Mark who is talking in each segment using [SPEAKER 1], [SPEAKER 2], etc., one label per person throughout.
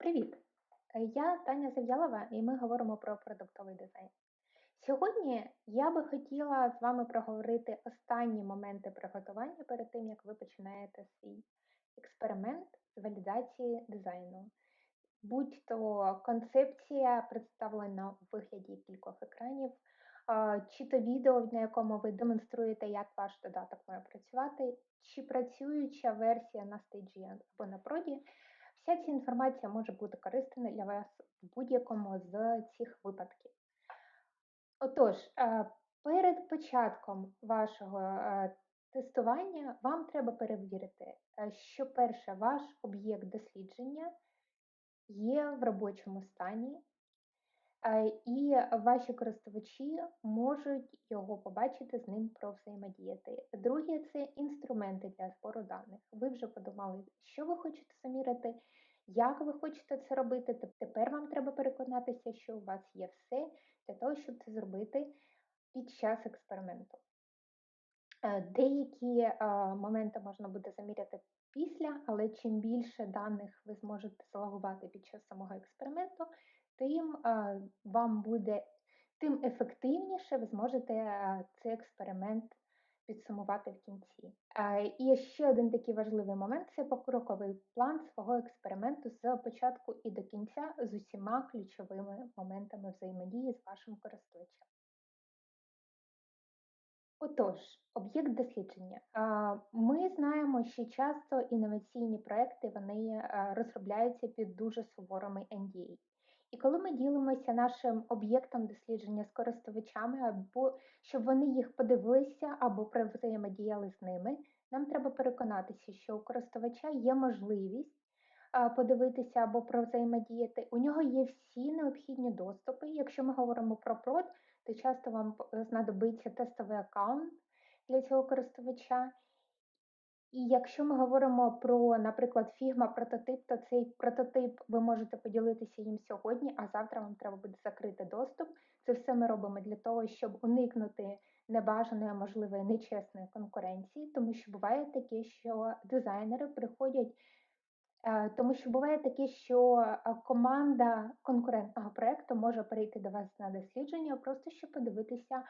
[SPEAKER 1] Привіт! Е, Я Таня Зав'ялова, і ми говоримо про продуктовий дизайн. Сьогодні я би хотіла з вами проговорити останні моменти приготування перед тим, як ви починаєте свій експеримент з валідації дизайну. Будь-то концепція представлена у вигляді кількох екранів, чи то відео, на якому ви демонструєте, як ваш додаток має працювати, чи працююча версія на стейджі або на проді. Вся ця інформація може бути корисною для вас в будь-якому з цих випадків. Отож, перед початком вашого тестування вам треба перевірити, що перше, ваш об'єкт дослідження є в робочому стані, е, і ваші користувачі можуть його побачити, з ним провзаємодіяти. Друге це інструменти для збору даних. Ви вже подумали, що ви хочете замірити, як ви хочете це робити. Тепер вам треба переконатися, що у вас є все для того, щоб це зробити під час експерименту. Е, Деякі е, моменти можна буде заміряти після, але чим більше даних ви зможете залогувати під час самого експерименту, тим вам буде, тим ефективніше ви зможете цей експеримент підсумувати в кінці. І ще один такий важливий момент це покроковий план свого експерименту з початку і до кінця з усіма ключовими моментами взаємодії з вашим користувачем. Отож, об'єкт дослідження. Ми знаємо, що часто інноваційні проекти вони розробляються під дуже суворими NDA. І коли ми ділимося нашим об'єктом дослідження з користувачами, або щоб вони їх подивилися або взаємодіяли з ними, нам треба переконатися, що у користувача є можливість подивитися або провзаємодіяти. У нього є всі необхідні доступи. Якщо ми говоримо про прод, то часто вам знадобиться тестовий аккаунт для цього користувача. І якщо ми говоримо про, наприклад, Figma прототип, то цей прототип ви можете поділитися їм сьогодні, а завтра вам треба буде закрити доступ. Це все ми робимо для того, щоб уникнути небажаної, можливої нечесної конкуренції, тому що буває таке, що дизайнери приходять Е, Тому що буває таке, що е, команда конкурентного проекту може прийти до вас на дослідження, просто щоб подивитися,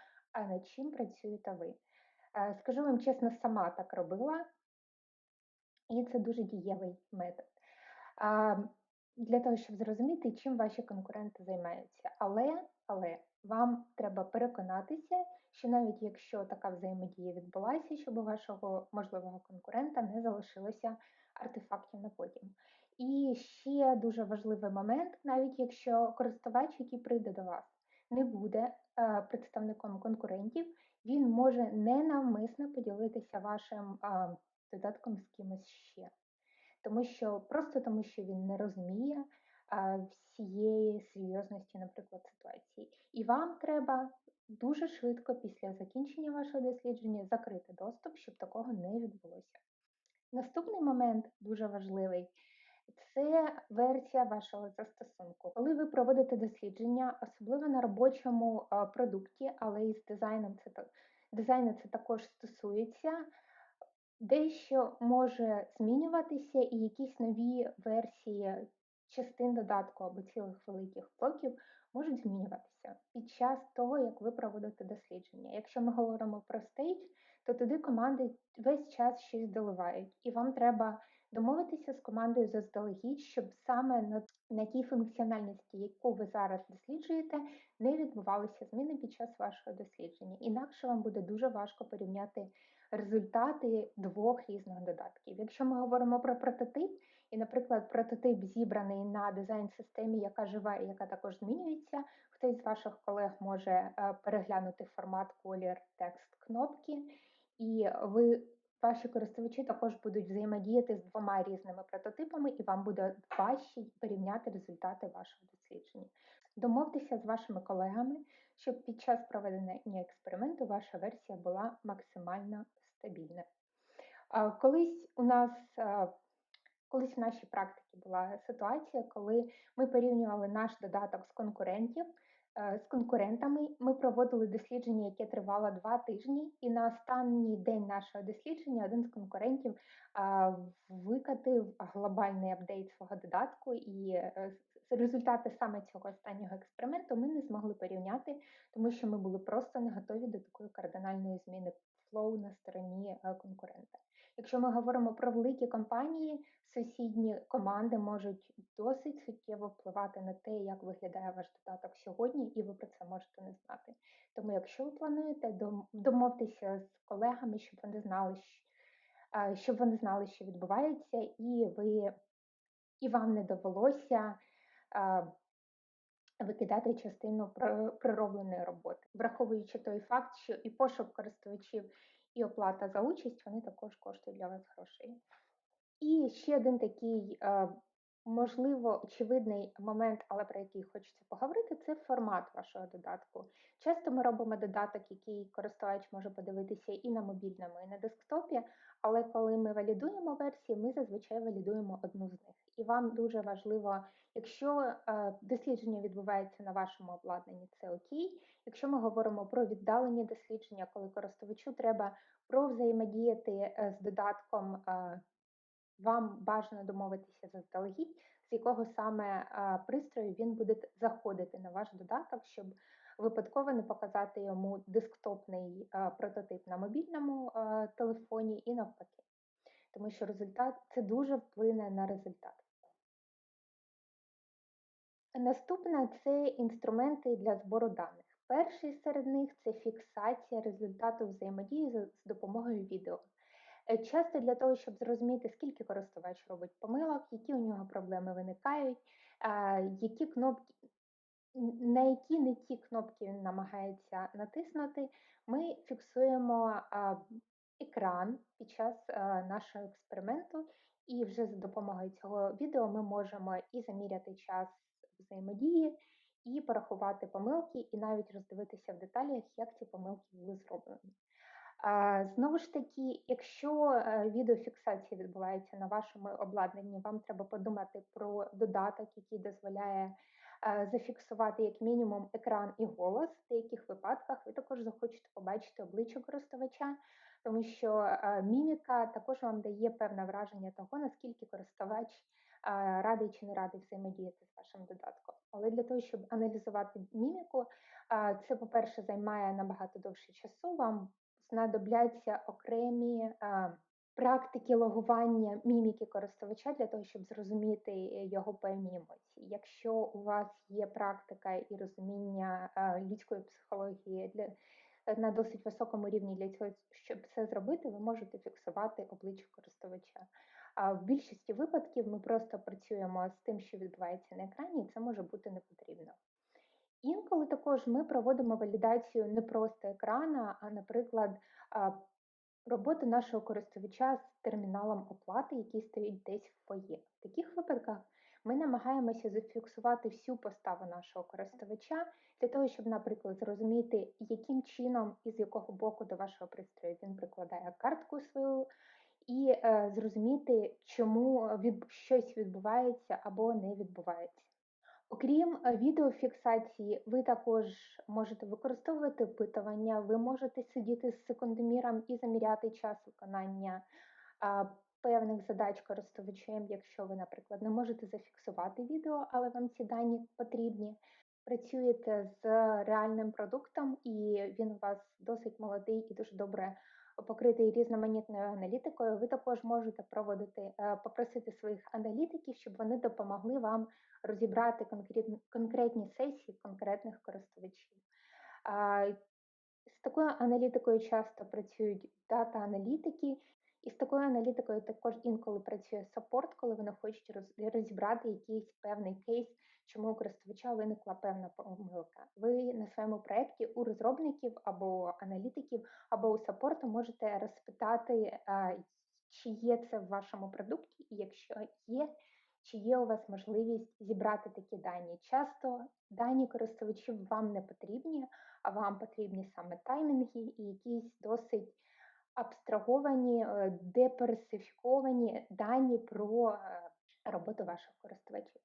[SPEAKER 1] над чим працюєте ви. Е, Скажу вам чесно, сама так робила, і це дуже дієвий метод. А, Для того, щоб зрозуміти, чим ваші конкуренти займаються. Але, але вам треба переконатися, що навіть якщо така взаємодія відбулася, щоб у вашого можливого конкурента не залишилося артефактів на потім. І ще дуже важливий момент, навіть якщо користувач, який прийде до вас, не буде е, представником конкурентів, він може ненавмисно поділитися вашим е, додатком з кимось ще. Тому що просто тому, що він не розуміє а, всієї серйозності, наприклад, ситуації. І вам треба дуже швидко після закінчення вашого дослідження закрити доступ, щоб такого не відбулося. Наступний момент дуже важливий. Це версія вашого застосунку. Коли ви проводите дослідження, особливо на робочому продукті, але і з дизайном це дизайну це також стосується, дещо може змінюватися, і якісь нові версії частин додатку або цілих великих блоків можуть змінюватися під час того, як ви проводите дослідження. Якщо ми говоримо про стейдж, то туди команди весь час щось доливають, і вам треба домовитися з командою заздалегідь, щоб саме на, на тій функціональності, яку ви зараз досліджуєте, не відбувалися зміни під час вашого дослідження. Інакше вам буде дуже важко порівняти результати двох різних додатків. Якщо ми говоримо про прототип, і, наприклад, прототип зібраний на дизайн-системі, яка жива і яка також змінюється, хтось з ваших колег може е, переглянути формат, колір, текст, кнопки, і ви. Ваші користувачі також будуть взаємодіяти з двома різними прототипами, і вам буде важче порівняти результати вашого дослідження. Домовтеся з вашими колегами, щоб під час проведення експерименту ваша версія була максимально стабільна. А, Колись у нас колись в нашій практиці була ситуація, коли ми порівнювали наш додаток з конкурентів. Е, з конкурентами ми проводили дослідження, яке тривало два тижні, і на останній день нашого дослідження один з конкурентів викатив глобальний апдейт свого додатку, і е, результати саме цього останнього експерименту ми не змогли порівняти, тому що ми були просто не готові до такої кардинальної зміни флоу на стороні е, конкурента. Якщо ми говоримо про великі компанії, сусідні команди можуть досить суттєво впливати на те, як виглядає ваш додаток сьогодні, і ви про це можете не знати. Тому, якщо ви плануєте домовтеся з колегами, щоб вони знали, щоб вони знали, що відбувається, і ви і вам не довелося викидати частину приробленої роботи, враховуючи той факт, що і пошук користувачів, і оплата за участь вони також коштують для вас грошей. І ще один такий, е, можливо, очевидний момент, але про який хочеться поговорити, це формат вашого додатку. Часто ми робимо додаток, який користувач може подивитися і на мобільному, і на десктопі, але коли ми валідуємо версії, ми зазвичай валідуємо одну з них. І вам дуже важливо, якщо е, дослідження відбувається на вашому обладнанні, це окей. Якщо ми говоримо про віддалені дослідження, коли користувачу треба провзаємодіяти е, з додатком вам бажано домовитися заздалегідь, з якого саме пристрою він буде заходити на ваш додаток, щоб випадково не показати йому десктопний прототип на мобільному телефоні і навпаки. Тому що результат це дуже вплине на результат. Наступне це інструменти для збору даних. Перший серед них це фіксація результату взаємодії з допомогою відео. Е, часто для того, щоб зрозуміти, скільки користувач робить помилок, які у нього проблеми виникають, які кнопки, на які не ті кнопки він намагається натиснути, ми фіксуємо екран під час нашого експерименту, і вже за допомогою цього відео ми можемо і заміряти час взаємодії, і порахувати помилки, і навіть роздивитися в деталях, як ці помилки були зроблені. Знову ж таки, якщо е, відеофіксація відбувається на вашому обладнанні, вам треба подумати про додаток, який дозволяє е, зафіксувати як мінімум екран і голос. В деяких випадках ви також захочете побачити обличчя користувача, тому що е, міміка також вам дає певне враження того, наскільки користувач радий чи не радий взаємодіяти з вашим додатком. Але для того, щоб аналізувати міміку, це, по-перше, займає набагато довше часу. Вам знадобляться окремі практики логування міміки користувача для того, щоб зрозуміти його певні емоції. Якщо у вас є практика і розуміння людської психології для на досить високому рівні для цього, щоб це зробити, ви можете фіксувати обличчя користувача. А в більшості випадків ми просто працюємо з тим, що відбувається на екрані, і це може бути не потрібно. Також ми проводимо валідацію не просто екрана, а, наприклад, роботи нашого користувача з терміналом оплати, який стоїть десь в фоє. В таких випадках ми намагаємося зафіксувати всю поставу нашого користувача для того, щоб, наприклад, зрозуміти, яким чином і з якого боку до вашого пристрою він прикладає картку свою, і е, зрозуміти, чому від щось відбувається або не відбувається. Окрім е, відеофіксації, ви також можете використовувати опитування, ви можете сидіти з секундоміром і заміряти час виконання певних задач користувачем, якщо ви, наприклад, не можете зафіксувати відео, але вам ці дані потрібні. Працюєте з реальним продуктом, і він у вас досить молодий і дуже добре покритий різноманітною аналітикою. Ви також можете проводити, е, попросити своїх аналітиків, щоб вони допомогли вам розібрати конкретні, сесії конкретних користувачів. З такою аналітикою часто працюють дата-аналітики, і з такою аналітикою також інколи працює саппорт, коли вони хочуть розібрати якийсь певний кейс, чому у користувача виникла певна помилка. Ви на своєму проєкті у розробників або аналітиків, або у саппорту можете розпитати, чи є це в вашому продукті, і якщо є, чи є у вас можливість зібрати такі дані. Часто дані користувачів вам не потрібні, а вам потрібні саме таймінги і якісь досить абстраговані, е, деперсифіковані дані про е, роботу ваших користувачів.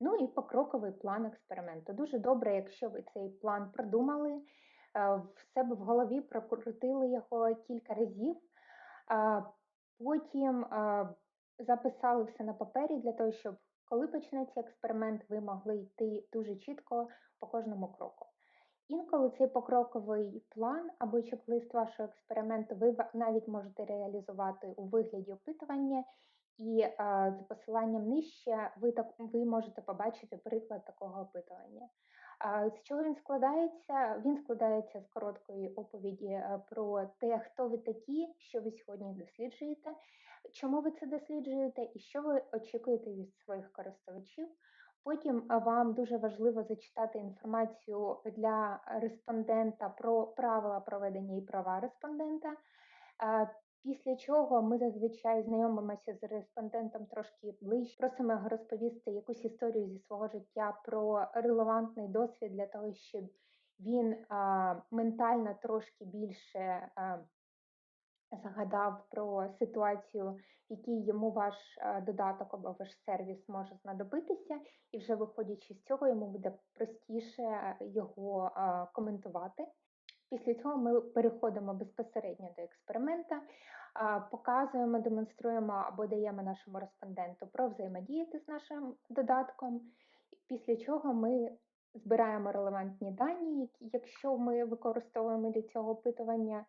[SPEAKER 1] Ну і покроковий план експерименту. Дуже добре, якщо ви цей план продумали, е, в себе в голові прокрутили його кілька разів, потім записали все на папері для того, щоб коли почнеться експеримент, ви могли йти дуже чітко по кожному кроку. Інколи цей покроковий план або чек-лист вашого експерименту ви навіть можете реалізувати у вигляді опитування, і е, за посиланням нижче ви так ви можете побачити приклад такого опитування. А, З чого він складається? Він складається з короткої оповіді е, про те, хто ви такі, що ви сьогодні досліджуєте, чому ви це досліджуєте і що ви очікуєте від своїх користувачів. Потім вам дуже важливо зачитати інформацію для респондента про правила проведення і права респондента. Після чого ми зазвичай знайомимося з респондентом трошки ближче, просимо його розповісти якусь історію зі свого життя про релевантний досвід для того, щоб він а, ментально трошки більше а, згадав про ситуацію, в якій йому ваш е, додаток або ваш сервіс може знадобитися, і вже виходячи з цього, йому буде простіше його е, коментувати. Після цього ми переходимо безпосередньо до експеримента, показуємо, демонструємо або даємо нашому респонденту про взаємодіяти з нашим додатком, після чого ми збираємо релевантні дані, якщо ми використовуємо для цього опитування. е,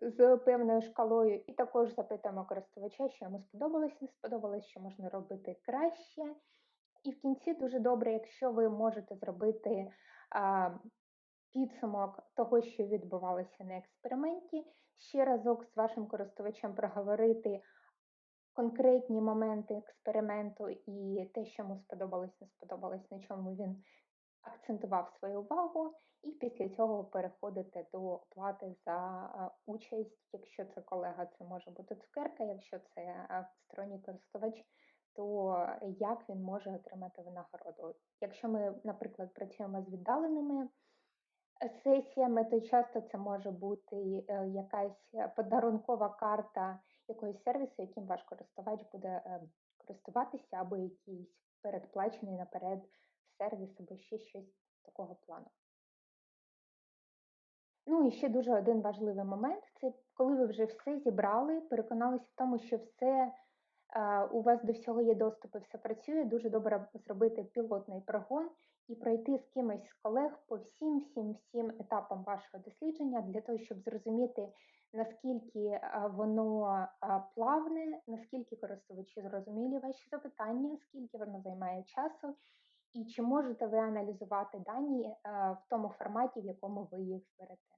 [SPEAKER 1] з певною шкалою, і також запитуємо користувача, що йому сподобалось, не сподобалось, що можна робити краще. І в кінці дуже добре, якщо ви можете зробити а, підсумок того, що відбувалося на експерименті, ще разок з вашим користувачем проговорити конкретні моменти експерименту і те, що йому сподобалось, не сподобалось, на чому він акцентував свою увагу, і після цього переходите до оплати за участь. Якщо це колега, це може бути цукерка, якщо це сторонній користувач, то як він може отримати винагороду. Якщо ми, наприклад, працюємо з віддаленими сесіями, то часто це може бути е, якась подарункова карта якогось сервісу, яким ваш користувач буде е, користуватися, або якийсь передплачений наперед сервіс, або ще щось такого плану. Ну і ще дуже один важливий момент це коли ви вже все зібрали, переконалися в тому, що все у вас до всього є доступ і все працює. Дуже добре зробити пілотний прогон і пройти з кимось з колег по всім всім всім етапам вашого дослідження для того, щоб зрозуміти, наскільки воно плавне, наскільки користувачі зрозумілі ваші запитання, скільки воно займає часу, і чи можете ви аналізувати дані е, в тому форматі, в якому ви їх зберете.